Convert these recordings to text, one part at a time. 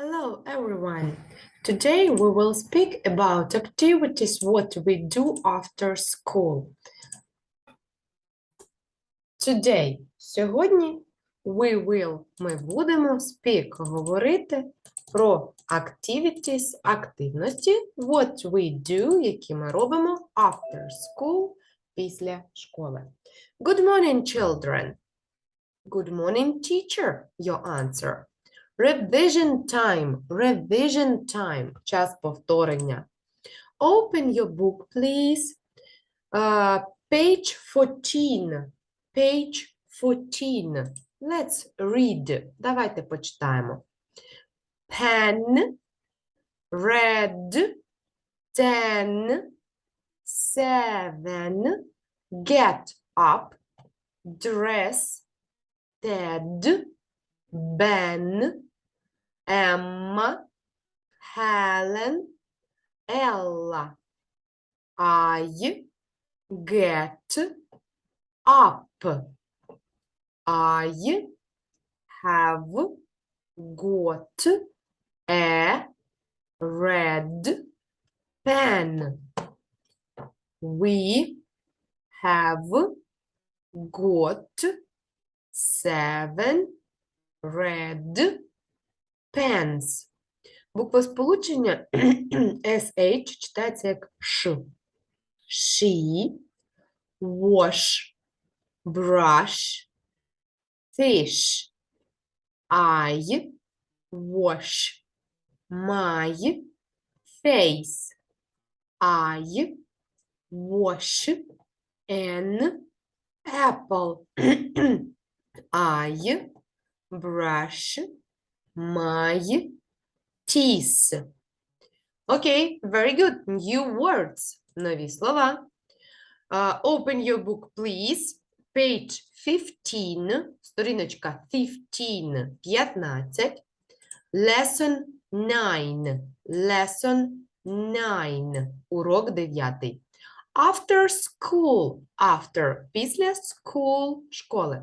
Hello everyone. Today we will speak about activities what we do after school. Today, сьогодні we will, ми будемо speak, говорити про activities, активності, what we do, які ми робимо after school, після школи. Good morning, children. Good morning, teacher, your answer. Revision time, revision time, час повторення. Open your book, please. Uh, page 14, page 14. Let's read. Давайте почитаємо. Pen, red, ten, seven, get up, dress, dead, Ben, Emma, Helen, Ella. I get up. I have got a red pen. We have got seven red pens. Буква сполучення SH читається як Ш. She, wash, brush, fish. I wash my face. I wash an apple. I brush my teeth. Okay, very good. New words. Нові слова. Uh, open your book, please. Page 15, сторіночка 15, 15. Lesson 9. Lesson 9. Урок 9. After school. After. Після school. Школи.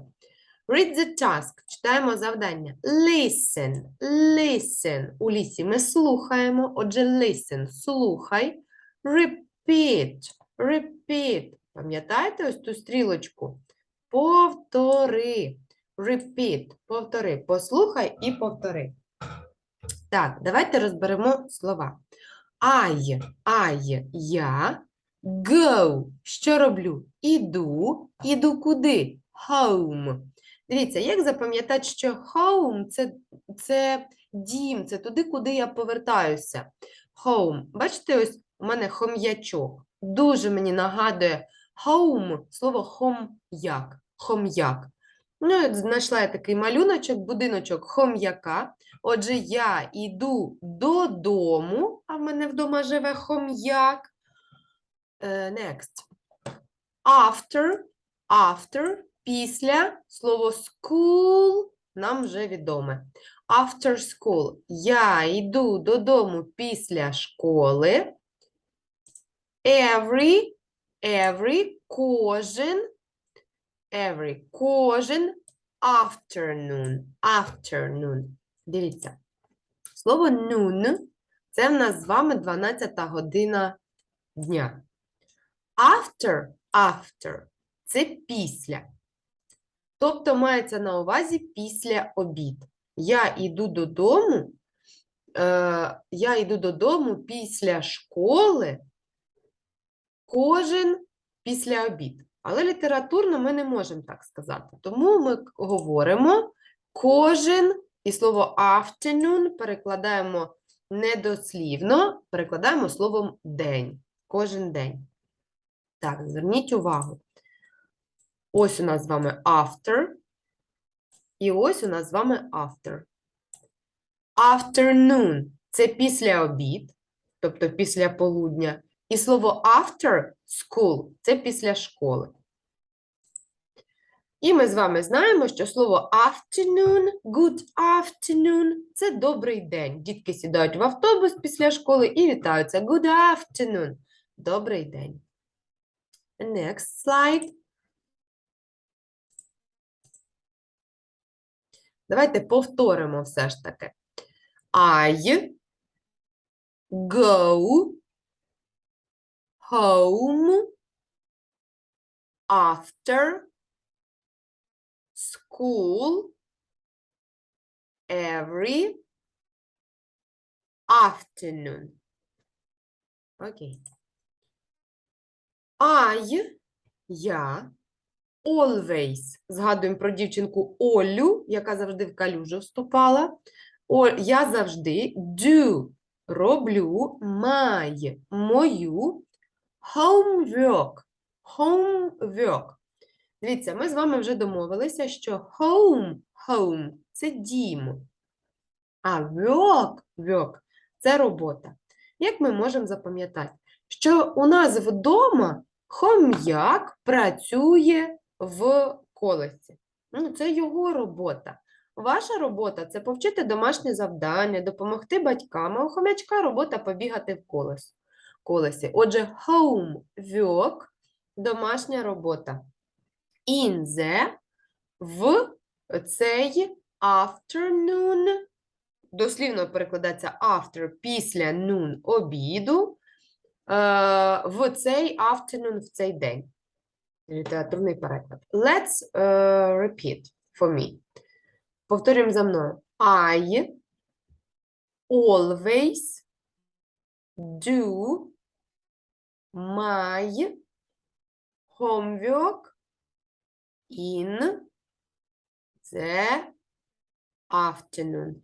Read the task. Читаємо завдання. Listen. Listen. У лісі ми слухаємо. Отже, listen. Слухай. Repeat. Repeat. Пам'ятаєте ось ту стрілочку? Повтори. Repeat. Повтори. Послухай і повтори. Так, давайте розберемо слова. I. I. Я. Go. Що роблю? Іду. Іду куди? Home. Дивіться, як запам'ятати, що home це, це дім, це туди, куди я повертаюся. Home. Бачите, ось у мене хом'ячок. Дуже мені нагадує home, слово хом'як. Хом'як. Ну, знайшла я такий малюночок, будиночок хом'яка. Отже, я йду додому, а в мене вдома живе хом'як. Е, Next. After, after, після, слово school нам вже відоме. After school. Я йду додому після школи. Every, every, кожен, every, кожен, afternoon, afternoon. Дивіться. Слово noon – це в нас з вами 12 година дня. After, after – це після. Тобто мається на увазі після обід. Я йду додому, е, я йду додому після школи кожен після обід. Але літературно ми не можемо так сказати. Тому ми говоримо кожен і слово afternoon перекладаємо недослівно, перекладаємо словом день. Кожен день. Так, зверніть увагу. Ось у нас з вами after. І ось у нас з вами after. Afternoon – це після обід, тобто після полудня. І слово after school – це після школи. І ми з вами знаємо, що слово afternoon, good afternoon – це добрий день. Дітки сідають в автобус після школи і вітаються. Good afternoon – добрий день. Next slide. Давайте повторимо все ж таки. I go home after school every afternoon. Окей. Okay. I, я, always. Згадуємо про дівчинку Олю, яка завжди в калюжу вступала. О, я завжди do. Роблю my, мою homework. Homework. Дивіться, ми з вами вже домовилися, що home, home – це дім, а work, work – це робота. Як ми можемо запам'ятати, що у нас вдома хом'як працює в колесі. Ну, це його робота. Ваша робота це повчити домашнє завдання, допомогти батькам, а у хомячка робота побігати в колес, колесі. Отже, home work – домашня робота. In the в цей afternoon, дослівно перекладається after, після noon, обіду, е, в цей afternoon, в цей день. Літературний переклад. Let's е, repeat for me. Повторюємо за мною. I always do my homework in the afternoon.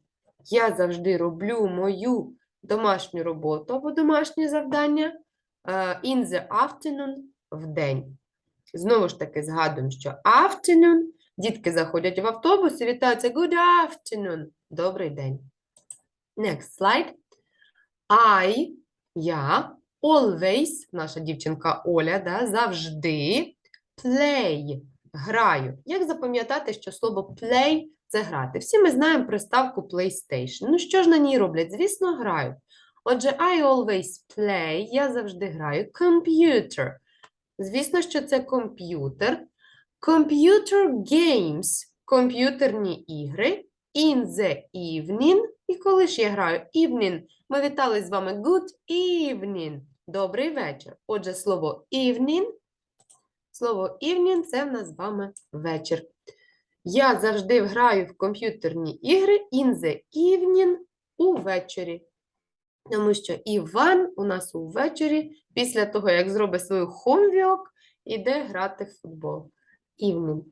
Я завжди роблю мою домашню роботу або домашнє завдання е, in the afternoon в день. Знову ж таки згадуємо, що afternoon Дітки заходять в автобус і вітаються Good afternoon. Добрий день. Next slide. I, я, always, наша дівчинка Оля, да, завжди play, граю. Як запам'ятати, що слово play – це грати? Всі ми знаємо приставку PlayStation. Ну, що ж на ній роблять? Звісно, грають. Отже, I always play, я завжди граю. Computer. Звісно, що це комп'ютер. Computer games – комп'ютерні ігри. In the evening. І коли ж я граю evening, ми вітали з вами good evening. Добрий вечір. Отже, слово evening. Слово evening – це в нас з вами вечір. Я завжди граю в комп'ютерні ігри in the evening увечері. Тому що Іван у нас увечері, після того, як зробить свою homework, іде грати в футбол evening.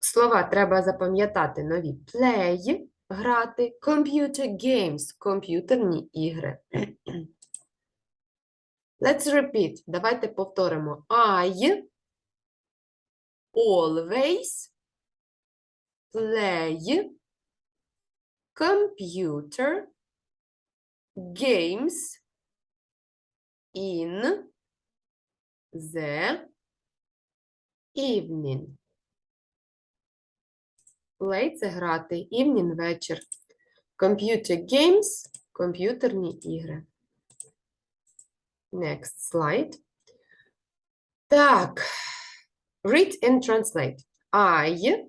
Слова треба запам'ятати нові. Play – грати, computer games – комп'ютерні ігри. Let's repeat. Давайте повторимо. I always play computer games in the evening. Play – це грати. Evening – вечір. Computer games – комп'ютерні ігри. Next slide. Так. Read and translate. I,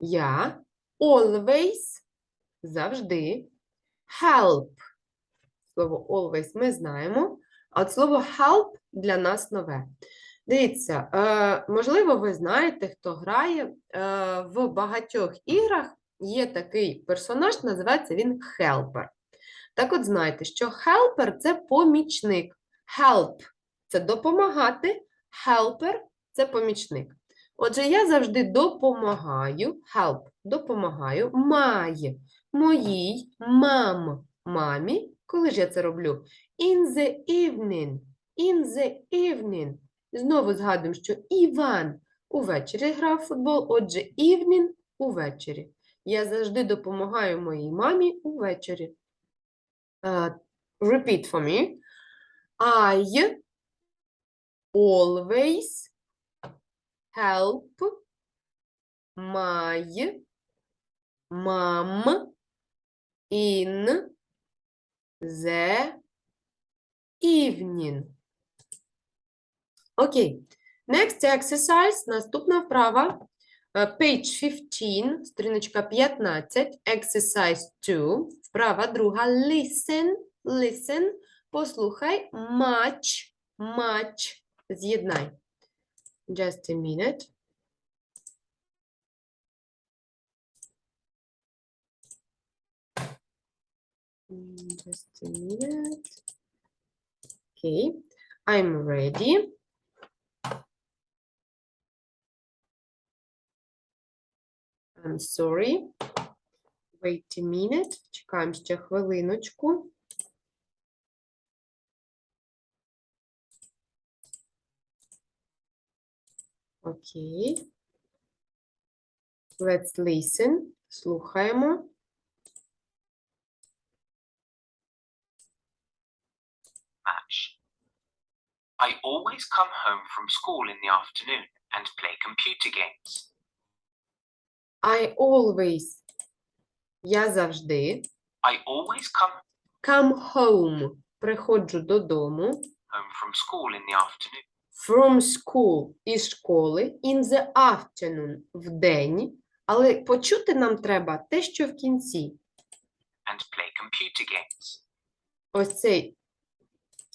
я, always, завжди, help. Слово always ми знаємо, а от слово help для нас нове. Дивіться, е, можливо, ви знаєте, хто грає е, в багатьох іграх є такий персонаж, називається він Helper. Так от знайте, що Helper – це помічник. Help – це допомагати, Helper – це помічник. Отже, я завжди допомагаю, help – допомагаю, має моїй мам, мамі. Коли ж я це роблю? In the evening. In the evening. Знову згадуємо, що Іван увечері грав в футбол, отже, evening – увечері. Я завжди допомагаю моїй мамі увечері. Uh, repeat for me. I always help my mom in the evening. Окей. Okay. Next exercise. Наступна вправа. Е, Page 15, сторіночка 15, exercise 2, вправа друга, listen, listen, послухай, much, much, з'єднай. Just a minute. Just a minute. Okay, I'm ready. I'm sorry. Wait a minute. Чекаємо ще хвилиночку. Окей. Let's listen. Слухаємо. match. I always come home from school in the afternoon and play computer games. I always. Я завжди. I always come Come home. Приходжу додому. home from school in the afternoon From school. Із школи. In the afternoon. В день. Але почути нам треба те, що в кінці. and play computer games. Ось цей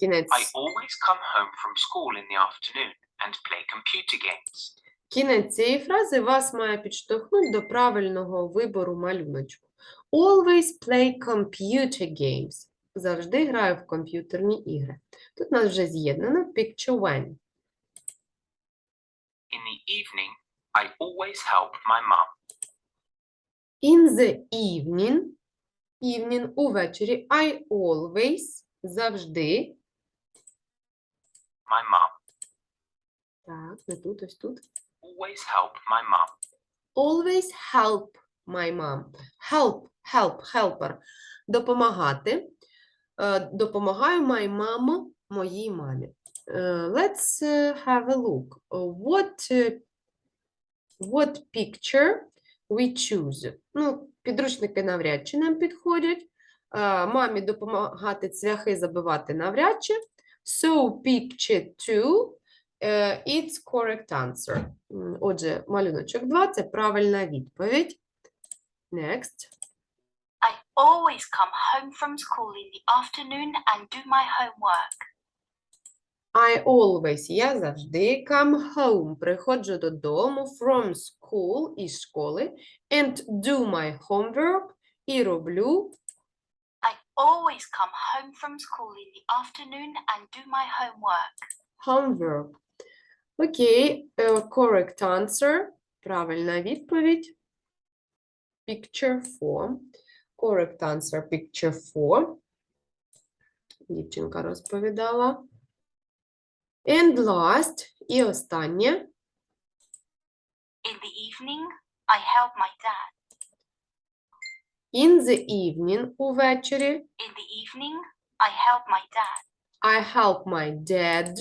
кінець. I always come home from school in the afternoon and play computer games. Кінець цієї фрази вас має підштовхнути до правильного вибору малюночку. Always play computer games. Завжди граю в комп'ютерні ігри. Тут нас вже з'єднано picture when. In the evening, I always help my mum. In the evening. Evening увечері. I always. Завжди. My mum. Так, не тут, ось тут. Always help my mum. Always help my mom. Help, help, helper. Допомагати. Е, Допомагаю my mom, моїй мамі. Е, Let's е, have a look. What, what picture we choose? Ну, підручники навряд чи нам підходять. Мамі допомагати цвяхи забивати навряд чи. So, picture 2 е, it's correct answer. Отже, малюночок 2 це правильна відповідь. Next. I always come home from school in the afternoon and do my homework. I always, я завжди come home, приходжу додому from school, із школи, and do my homework, і роблю, always come home from school in the afternoon and do my homework. homework. Окей, е, correct answer, правильна відповідь. Picture 4. Correct answer, picture 4. Дівчинка розповідала. And last, і останнє. In the evening, I help my dad. In the evening увечері. In the evening, I help my dad. I help my dad.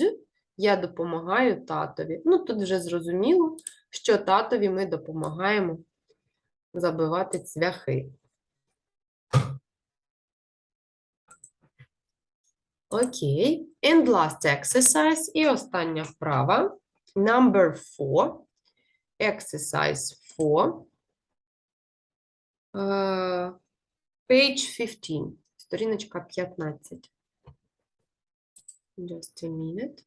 Я допомагаю татові. Ну, тут вже зрозуміло, що татові ми допомагаємо забивати цвяхи. Окей. Okay. And last exercise. І остання вправа. Number four. Exercise 4. Page 15. Сторіночка 15. Just a minute.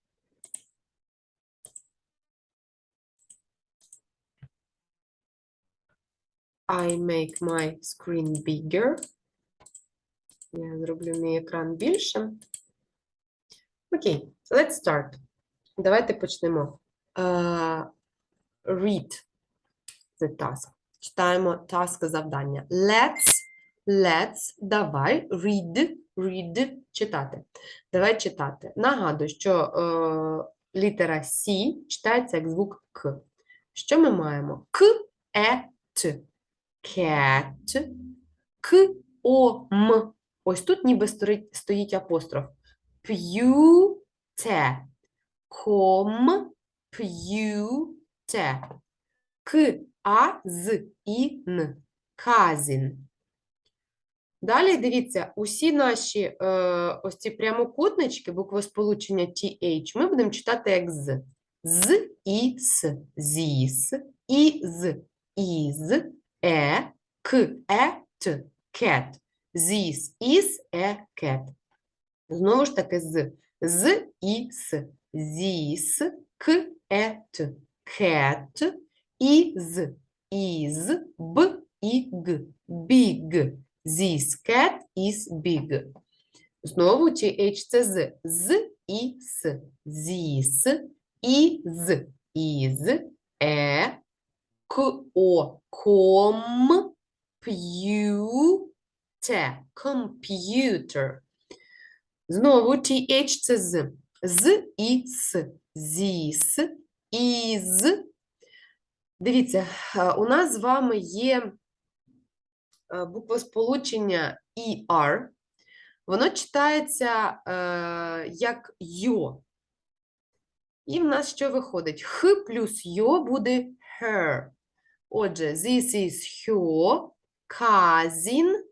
I make my screen bigger. Я зроблю мій екран більшим. Окей, so let's start. Давайте почнемо. Uh, read the task. Читаємо task завдання. Let's, let's, давай, read, read, читати. Давай читати. Нагадую, що е, літера С читається як звук К. Що ми маємо? К, Е, Т. Cat, К, О, М. Ось тут ніби стоїть апостроф. П'юте. Ком, п'юте. К, А, З, І, Н. Казін. Далі дивіться, усі наші е, ось ці прямокутнички, буквосполучення TH, ми будемо читати як з. З і с. Зіс, із, із, е, к, е, т, cat. This is a cat. Знову ж таки з, з і с. This, к, е, т, cat, із, із, б і г. Big. This cat is big. Знову TH це з. З і с. This, із, із, е, к, о, ком, п'ю, те, computer. Знову TH це з. З і с. Зіс, із. Дивіться, е, у нас з вами є е, буквосполучення ER. Воно читається е, як йо. І в нас що виходить? Х плюс йо буде her. Отже, this is her cousin,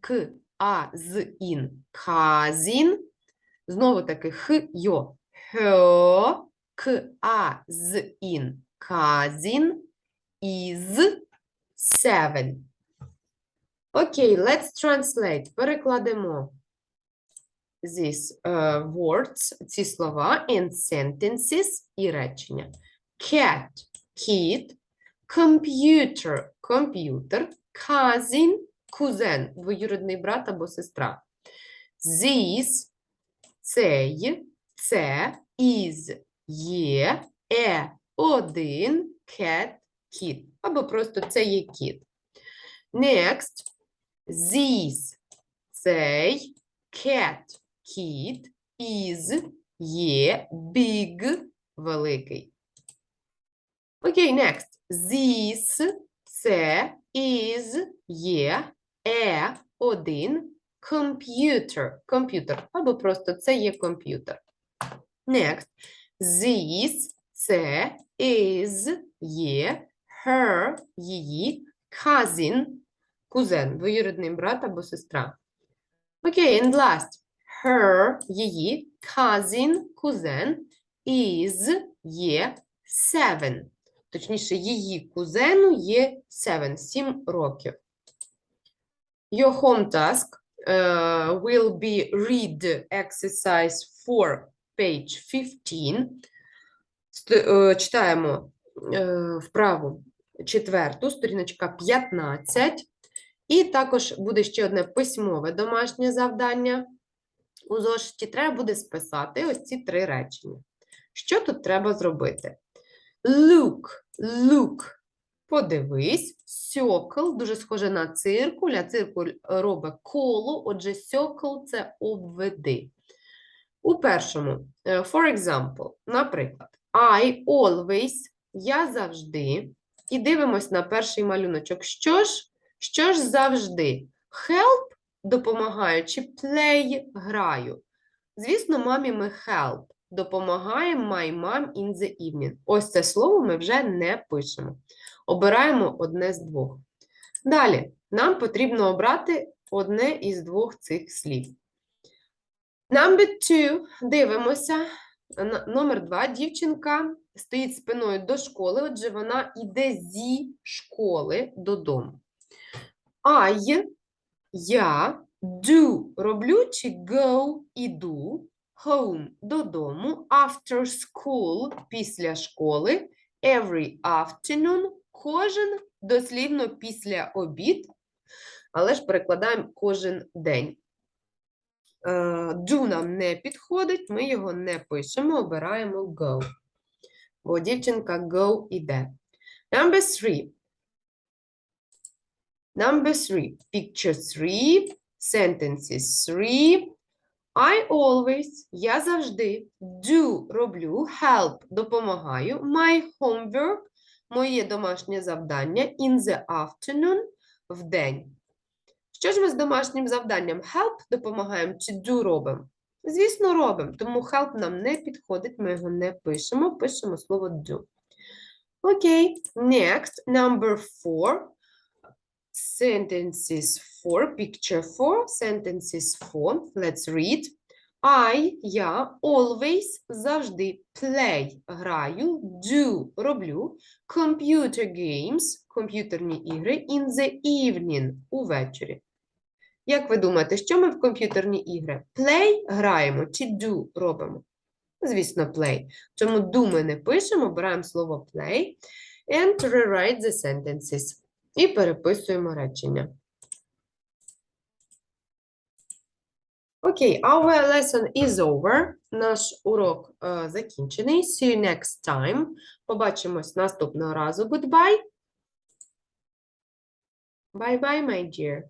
к, а, з, ін, cousin. Знову таки х, йо. Her, к, а, з, ін, cousin is seven. Окей, let's translate. Перекладемо these uh, words, ці слова and sentences і речення. Cat, кіт, computer, комп'ютер, cousin, кузен, двоюрідний брат або сестра. This, цей, це, is, є, е, один, cat, кіт. Або просто це є кіт. Next, this, цей, cat, кіт, is, є, big, великий. Окей, next. This, це, is, є, е, один, computer, комп'ютер, або просто це є комп'ютер. Next. This, це, is, є, her, її, cousin, кузен, двоюрідний брат або сестра. Окей, and last. Her, її, cousin, кузен, is, є, seven. Точніше, її кузену є seven, сім років. Your home task uh, will be read exercise 4, page 15. Е, Читаємо е, вправу четверту, сторіночка 15. І також буде ще одне письмове домашнє завдання. У зошиті треба буде списати ось ці три речення. Що тут треба зробити? Look, look. Подивись, circle, дуже схоже на циркуль, а циркуль робить коло, отже, circle – це обведи. У першому, е, for example, наприклад, I always, я завжди, і дивимось на перший малюночок. Що ж, що ж завжди? Help допомагаю чи play граю? Звісно, мамі ми help. Допомагаємо my mom in the evening. Ось це слово ми вже не пишемо. Обираємо одне з двох. Далі, нам потрібно обрати одне із двох цих слів. Number two. Дивимося. Номер два. Дівчинка стоїть спиною до школи, отже, вона йде зі школи додому. I, я, do роблю чи go іду, home додому, after school після школи, every afternoon кожен дослівно після обід, але ж перекладаємо кожен день. Е, Do нам не підходить, ми його не пишемо, обираємо go. Бо дівчинка go іде. Number three. Number three. Picture three. Sentences three. I always, я завжди, do роблю, help допомагаю, my homework, моє домашнє завдання, in the afternoon, в день. Що ж ми з домашнім завданням help допомагаємо чи do робимо? Звісно, робимо, тому help нам не підходить, ми його не пишемо, пишемо слово do. Окей, next, number four. Sentences four, picture four, sentences four. Let's read. I, я, always, завжди, play, граю, do, роблю, computer games, комп'ютерні ігри, in the evening, увечері. Як ви думаєте, що ми в комп'ютерні ігри? Play граємо чи do робимо? Звісно, play. Чому do ми не пишемо, беремо слово play and rewrite the sentences. І переписуємо речення. Окей, our lesson is over. Наш урок е, закінчений. See you next time. Побачимось наступного разу. Goodbye. Bye-bye, my dear.